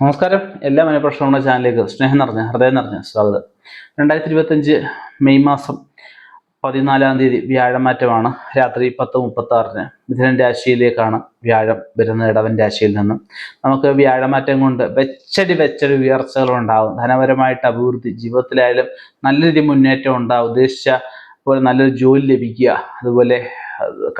നമസ്കാരം. എല്ലാ മനഃപ്രശ്നങ്ങളുടെ ചാനലിലേക്ക് സ്നേഹം നിറഞ്ഞ ഹൃദയം നിറഞ്ഞ സ്വാഗതം. രണ്ടായിരത്തി ഇരുപത്തഞ്ച് മെയ് മാസം പതിനാലാം തീയതി വ്യാഴമാറ്റമാണ്. രാത്രി പത്ത് മുപ്പത്തി ആറിന് മിഥുനൻ രാശിയിലേക്കാണ് വ്യാഴം വരുന്ന ഇടവൻ രാശിയിൽ നിന്ന്. നമുക്ക് വ്യാഴമാറ്റം കൊണ്ട് വെച്ചടി വെച്ചടി ഉയർച്ചകൾ ഉണ്ടാകും ധനപരമായിട്ട് അഭിവൃദ്ധി ജീവിതത്തിലായാലും നല്ല രീതിയിൽ മുന്നേറ്റം ഉണ്ടാകും ഉദ്ദേശിച്ച പോലെ നല്ലൊരു ജോലി ലഭിക്കുക. അതുപോലെ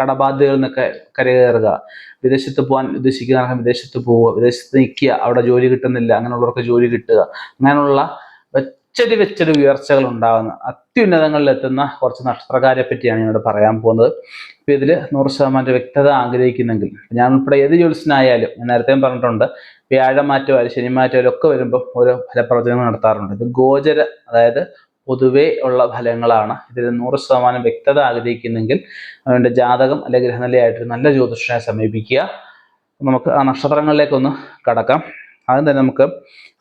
കടബാധ്യതകളിൽ നിന്നൊക്കെ കരകയറുക. വിദേശത്ത് പോകാൻ ഉദ്ദേശിക്കുന്ന വിദേശത്ത് പോവുക. വിദേശത്ത് നിൽക്കുക. അവിടെ ജോലി കിട്ടുന്നില്ല. അങ്ങനെയുള്ളവർക്ക് ജോലി കിട്ടുക. അങ്ങനെയുള്ള വെച്ചടി വെച്ചടി ഉയർച്ചകൾ ഉണ്ടാകുന്ന അത്യുന്നതങ്ങളിൽ എത്തുന്ന കുറച്ച് നക്ഷത്രക്കാരെ പറ്റിയാണ് ഞാനിവിടെ പറയാൻ പോകുന്നത്. ഇപ്പൊ ഇതിൽ നൂറ് ശതമാനം വ്യക്തത ആഗ്രഹിക്കുന്നെങ്കിൽ ഞാൻ ഉൾപ്പെടെ ഏത് ജോലിസിനായാലും ഞാൻ നേരത്തെയും പറഞ്ഞിട്ടുണ്ട് വ്യാഴമാറ്റമായാലും ശനിമാറ്റമായാലും ഒക്കെ വരുമ്പോൾ ഓരോ ഫലപ്രവചനങ്ങൾ നടത്താറുണ്ട്. ഇത് ഗോചര അതായത് പൊതുവേ ഉള്ള ഫലങ്ങളാണ്. ഇതിൽ നൂറ് ശതമാനം വ്യക്തത ആഗ്രഹിക്കുന്നെങ്കിൽ അവന്റെ ജാതകം അല്ലെങ്കിൽ ഗ്രഹനിലയായിട്ട് നല്ല ജ്യോതിഷനെ സമീപിക്കുക. നമുക്ക് ആ നക്ഷത്രങ്ങളിലേക്കൊന്ന് കടക്കാം. ആദ്യം തന്നെ നമുക്ക്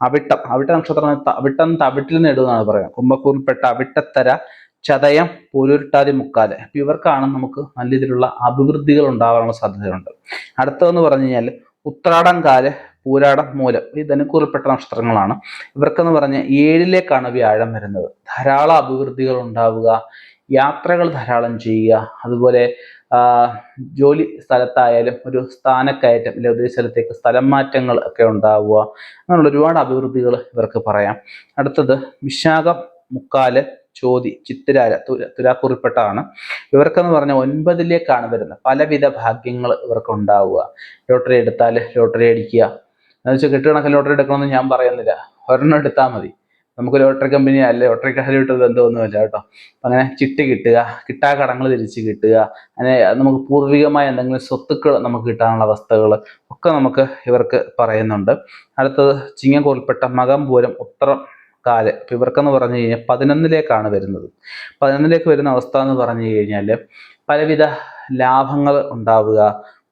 അവിട്ടം. അവിട്ട നക്ഷത്രം അവിട്ടം തവിട്ടിൽ നിന്ന് ഇടുന്നതാണ് പറയാം കുംഭക്കൂറിൽപ്പെട്ട അവിട്ടത്തര ചതയം പോലൂരിട്ടാതി മുക്കാൽ. അപ്പൊ ഇവർക്കാണ് നമുക്ക് നല്ല രീതിയിലുള്ള അഭിവൃദ്ധികൾ ഉണ്ടാകാനുള്ള സാധ്യതയുണ്ട് അടുത്തതെന്ന് പറഞ്ഞു കഴിഞ്ഞാൽ ഉത്രാടം കാൽ പൂരാടം മൂലം. ഈ ധനുക്കൂറിൽപ്പെട്ട നക്ഷത്രങ്ങളാണ്. ഇവർക്കെന്ന് പറഞ്ഞ ഏഴിലേക്കാണ് വ്യാഴം വരുന്നത്. ധാരാളം അഭിവൃദ്ധികൾ ഉണ്ടാവുക യാത്രകൾ ധാരാളം ചെയ്യുക അതുപോലെ ജോലി സ്ഥലത്തായാലും ഒരു സ്ഥാനക്കയറ്റം അല്ലെങ്കിൽ ഉദ്ദേശ സ്ഥലത്തേക്ക് സ്ഥലം മാറ്റങ്ങൾ ഒക്കെ ഉണ്ടാവുക അങ്ങനെയുള്ള ഒരുപാട് അഭിവൃദ്ധികൾ ഇവർക്ക് പറയാം. അടുത്തത് വിശാഖം മുക്കാൽ ചോതി ചിത്തിരാര തുലാക്കുറിപ്പെട്ടതാണ്. ഇവർക്കെന്ന് പറഞ്ഞാൽ ഒൻപതിലേക്കാണ് വരുന്നത്. പലവിധ ഭാഗ്യങ്ങൾ ഇവർക്ക് ഉണ്ടാവുക. ലോട്ടറി എടുത്താൽ ലോട്ടറി അടിക്കുക എന്ന് വെച്ചാൽ കെട്ടുകണക്കിന് ലോട്ടറി എടുക്കണമെന്ന് ഞാൻ പറയുന്നില്ല. ഒരെണ്ണം എടുത്താൽ മതി. നമുക്ക് ലോട്ടറി കമ്പനി അല്ല? ലോട്ടറി കാര്യമായിട്ട് ബന്ധമൊന്നുമില്ല കേട്ടോ. അങ്ങനെ ചിട്ടി കിട്ടുക കിട്ടാ കടങ്ങൾ തിരിച്ച് കിട്ടുക അങ്ങനെ നമുക്ക് പൂർവികമായ എന്തെങ്കിലും സ്വത്തുക്കൾ നമുക്ക് കിട്ടാനുള്ള അവസ്ഥകൾ ഒക്കെ നമുക്ക് ഇവർക്ക് പറയുന്നുണ്ട്. അടുത്തത് ചിങ്ങക്കോൽപ്പെട്ട മകം പൂരം ഉത്തരം കാൽ. ഇപ്പം ഇവർക്കെന്ന് പറഞ്ഞു കഴിഞ്ഞാൽ പതിനൊന്നിലേക്കാണ് വരുന്നത്. പതിനൊന്നിലേക്ക് വരുന്ന അവസ്ഥ എന്ന് പറഞ്ഞു കഴിഞ്ഞാൽ പലവിധ ലാഭങ്ങൾ ഉണ്ടാവുക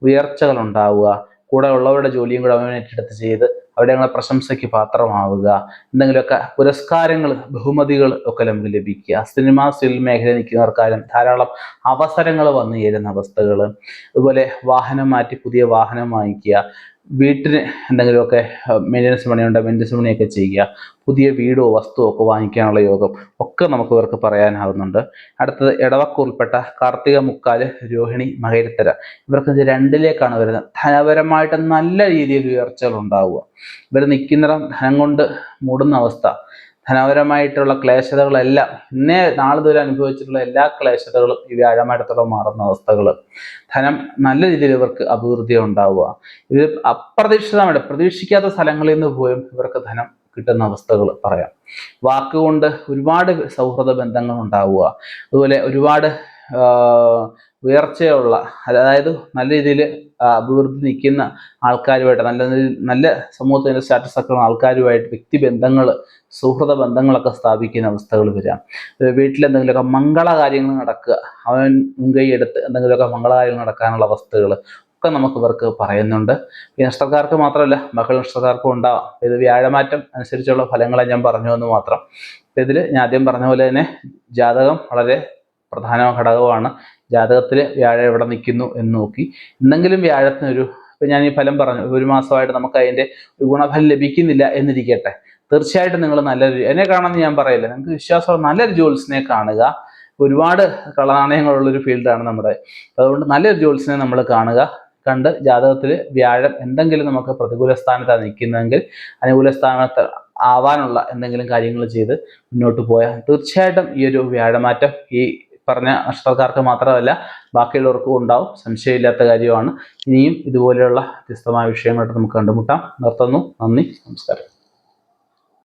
ഉയർച്ചകൾ ഉണ്ടാവുക കൂടെ ഉള്ളവരുടെ ജോലിയും കൂടെ അവൻ ഏറ്റെടുത്ത് ചെയ്ത് അവിടെ ഞങ്ങളെ പ്രശംസയ്ക്ക് പാത്രമാവുക. എന്തെങ്കിലുമൊക്കെ പുരസ്കാരങ്ങൾ ബഹുമതികൾ ഒക്കെ നമുക്ക് ലഭിക്കുക. സിനിമ സിൽ മേഖല നിൽക്കുന്നവർക്കാരും ധാരാളം അവസരങ്ങൾ വന്നു ചേരുന്ന അവസ്ഥകൾ അതുപോലെ വാഹനം മാറ്റി പുതിയ വാഹനം വാങ്ങിക്കുക. വീട്ടിന് എന്തെങ്കിലുമൊക്കെ മെയിന്റനൻസ് പണിയുണ്ട് മെയിന്റനൻസ് പണിയൊക്കെ ചെയ്യുക പുതിയ വീടോ വസ്തുവോ ഒക്കെ വാങ്ങിക്കാനുള്ള യോഗം ഒക്കെ നമുക്ക് ഇവർക്ക് പറയാനാവുന്നുണ്ട്. അടുത്തത് ഇടവക്കൂറിൽപ്പെട്ട കാർത്തിക മുക്കാൽ രോഹിണി മകരത്തര. ഇവർക്ക് രണ്ടിലേക്കാണ് വരുന്നത്. ധനപരമായിട്ട് നല്ല രീതിയിൽ ഉയർച്ചകൾ ഉണ്ടാവുക. ഇവർ നിൽക്കുന്നിടം ധനം കൊണ്ട് മൂടുന്ന അവസ്ഥ. ധനപരമായിട്ടുള്ള ക്ലേശതകളെല്ലാം ഇന്നേ നാളെ ദൂരം അനുഭവിച്ചിട്ടുള്ള എല്ലാ ക്ലേശതകളും ഈ വ്യാഴമായിടത്തോളം മാറുന്ന അവസ്ഥകൾ ധനം നല്ല രീതിയിൽ ഇവർക്ക് അഭിവൃദ്ധി ഉണ്ടാവുക. ഇത് അപ്രതീക്ഷിതമായിട്ട് പ്രതീക്ഷിക്കാത്ത സ്ഥലങ്ങളിൽ നിന്ന് പോലും ഇവർക്ക് ധനം കിട്ടുന്ന അവസ്ഥകൾ പറയാം. വാക്കുകൊണ്ട് ഒരുപാട് സൗഹൃദ ബന്ധങ്ങൾ ഉണ്ടാവുക. അതുപോലെ ഒരുപാട് ഉയർച്ചയുള്ള അതായത് നല്ല രീതിയിൽ അഭിവൃദ്ധി നിൽക്കുന്ന ആൾക്കാരുമായിട്ട് നല്ല നല്ല സമൂഹത്തിന്റെ സ്റ്റാറ്റസ് ഒക്കെ ആൾക്കാരുമായിട്ട് വ്യക്തിബന്ധങ്ങൾ സുഹൃത ബന്ധങ്ങളൊക്കെ സ്ഥാപിക്കുന്ന അവസ്ഥകൾ വരാം വീട്ടിൽ മംഗള കാര്യങ്ങൾ നടക്കുക അവൻ മുൻകൈ എടുത്ത് എന്തെങ്കിലുമൊക്കെ മംഗളകാര്യങ്ങൾ നടക്കാനുള്ള അവസ്ഥകൾ ഒക്കെ നമുക്ക് ഇവർക്ക് പറയുന്നുണ്ട്. നഷ്ടക്കാർക്ക് മാത്രമല്ല മക്കൾ നഷ്ടക്കാർക്കും ഉണ്ടാവാം. ഇത് വ്യാഴമാറ്റം അനുസരിച്ചുള്ള ഫലങ്ങളെ ഞാൻ പറഞ്ഞു എന്ന് മാത്രം. ഇതിൽ ഞാൻ ആദ്യം പറഞ്ഞ പോലെ തന്നെ ജാതകം വളരെ പ്രധാന ഘടകമാണ്. ജാതകത്തിൽ വ്യാഴം എവിടെ നിൽക്കുന്നു എന്ന് നോക്കി. എന്തെങ്കിലും വ്യാഴത്തിനൊരു ഇപ്പം ഞാൻ ഈ ഫലം പറഞ്ഞു ഒരു മാസമായിട്ട് നമുക്ക് അതിന്റെ ഗുണഫലം ലഭിക്കുന്നില്ല എന്നിരിക്കട്ടെ. തീർച്ചയായിട്ടും നിങ്ങൾ നല്ലൊരു എന്നെ കാണാമെന്ന് ഞാൻ പറയില്ല. നിങ്ങൾക്ക് വിശ്വാസമുള്ള നല്ലൊരു ജോൽസിനെ കാണുക. ഒരുപാട് കളനാണയങ്ങളുള്ളൊരു ഫീൽഡാണ് നമ്മുടെ. അതുകൊണ്ട് നല്ലൊരു ജോൽസിനെ നമ്മൾ കാണുക. കണ്ട് ജാതകത്തിൽ വ്യാഴം എന്തെങ്കിലും നമുക്ക് പ്രതികൂല സ്ഥാനത്താണ് നിൽക്കുന്നതെങ്കിൽ അനുകൂല സ്ഥാനത്ത് ആവാനുള്ള എന്തെങ്കിലും കാര്യങ്ങൾ ചെയ്ത് മുന്നോട്ട് പോയാൽ തീർച്ചയായിട്ടും ഈ ഒരു വ്യാഴമാറ്റം ഈ പറഞ്ഞ നഷ്ടക്കാർക്ക് മാത്രമല്ല ബാക്കിയുള്ളവർക്കും ഉണ്ടാവും. സംശയമില്ലാത്ത കാര്യമാണ്. ഇനിയും ഇതുപോലെയുള്ള വ്യത്യസ്തമായ വിഷയങ്ങളായിട്ട് നമുക്ക് കണ്ടുമുട്ടാം. നിർത്തുന്നു. നന്ദി. നമസ്കാരം.